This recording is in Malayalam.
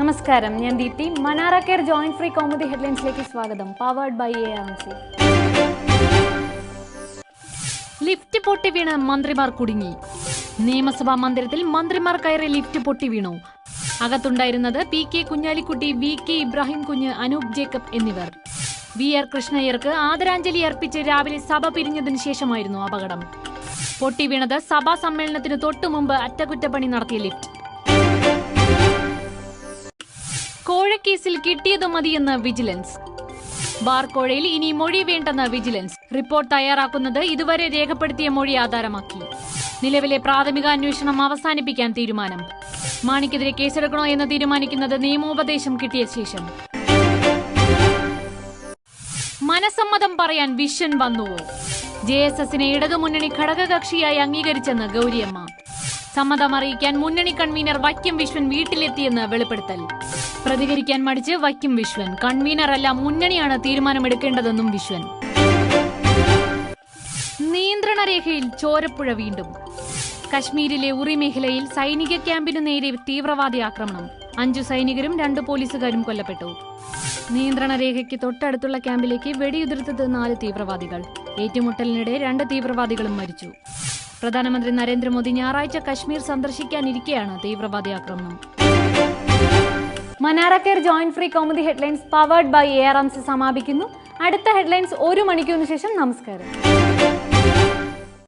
നമസ്കാരം. ഞാൻ Deepti. Manara care joint free comedy ഹെഡ്ലൈൻസിലേക്ക് സ്വാഗതം. Powered by A R C lift പൊട്ടി വീണ് മന്ത്രിമാർ കുടുങ്ങി. നിയമസഭാ മന്ദിരത്തിൽ മന്ത്രിമാർ കയറി ലിഫ്റ്റ് പൊട്ടി വീണു. അകത്തുണ്ടായിരുന്നത് P K Kunhalikutty V K Ibrahim Kunju Anoop Jacob എന്നിവർ. വി ആർ കൃഷ്ണയ്യർക്ക് ആദരാഞ്ജലി അർപ്പിച്ച് രാവിലെ സഭ പിരിഞ്ഞതിനു ശേഷമായിരുന്നു അപകടം. പൊട്ടി വീണത് സഭാ സമ്മേളനത്തിന് തൊട്ടു മുമ്പ് അറ്റകുറ്റപ്പണി നടത്തിയ ലിഫ്റ്റ് കോഴക്കേസിൽ കിട്ടിയത് മതിയെന്ന് വിജിലൻസ്. ബാർക്കോഴയിൽ ഇനി മൊഴി വേണ്ടെന്ന് വിജിലൻസ്. റിപ്പോർട്ട് തയ്യാറാക്കുന്നത് ഇതുവരെ രേഖപ്പെടുത്തിയ മൊഴി ആധാരമാക്കി. നിലവിലെ പ്രാഥമിക അന്വേഷണം അവസാനിപ്പിക്കാൻ തീരുമാനം. മാണിക്കെതിരെ കേസെടുക്കണോ എന്ന് തീരുമാനിക്കുന്നത് നിയമോപദേശം കിട്ടിയ ശേഷം. മനസമ്മതം പറയാൻ വിഷൻ വന്നുവോ? ജെ എസ് എസിനെ ഇടതുമുന്നണി ഘടകകക്ഷിയായി അംഗീകരിച്ചെന്ന് ഗൗരിയമ്മ. സമ്മതം അറിയിക്കാൻ മുന്നണി കൺവീനർ വൈക്കം വിശ്വൻ വീട്ടിലെത്തിയെന്ന് വെളിപ്പെടുത്തൽ. പ്രതികരിക്കാൻ മടിച്ച് വൈക്കം വിശ്വൻ. കൺവീനർ അല്ല മുന്നണിയാണ് തീരുമാനമെടുക്കേണ്ടതെന്നും വിശ്വൻ. നിയന്ത്രണ രേഖയിൽ ചോരപ്പുഴ വീണ്ടും. കശ്മീരിലെ ഉറി മേഖലയിൽ സൈനിക ക്യാമ്പിനു നേരെ തീവ്രവാദി ആക്രമണം. അഞ്ചു സൈനികരും രണ്ട് പോലീസുകാരും കൊല്ലപ്പെട്ടു. നിയന്ത്രണ രേഖയ്ക്ക് തൊട്ടടുത്തുള്ള ക്യാമ്പിലേക്ക് വെടിയുതിർത്തത് നാല് തീവ്രവാദികൾ. ഏറ്റുമുട്ടലിനിടെ രണ്ട് തീവ്രവാദികളും മരിച്ചു. പ്രധാനമന്ത്രി നരേന്ദ്രമോദി ഞായറാഴ്ച കശ്മീർ സന്ദർശിക്കാനിരിക്കെയാണ് തീവ്രവാദി ആക്രമണം. മനാറക്കർ joint free comedy headlines powered by A R M സമാപിക്കുന്നു. അടുത്ത ഹെഡ്ലൈൻസ് ഒരു മണിക്കൂറിന് ശേഷം നമസ്കാരം.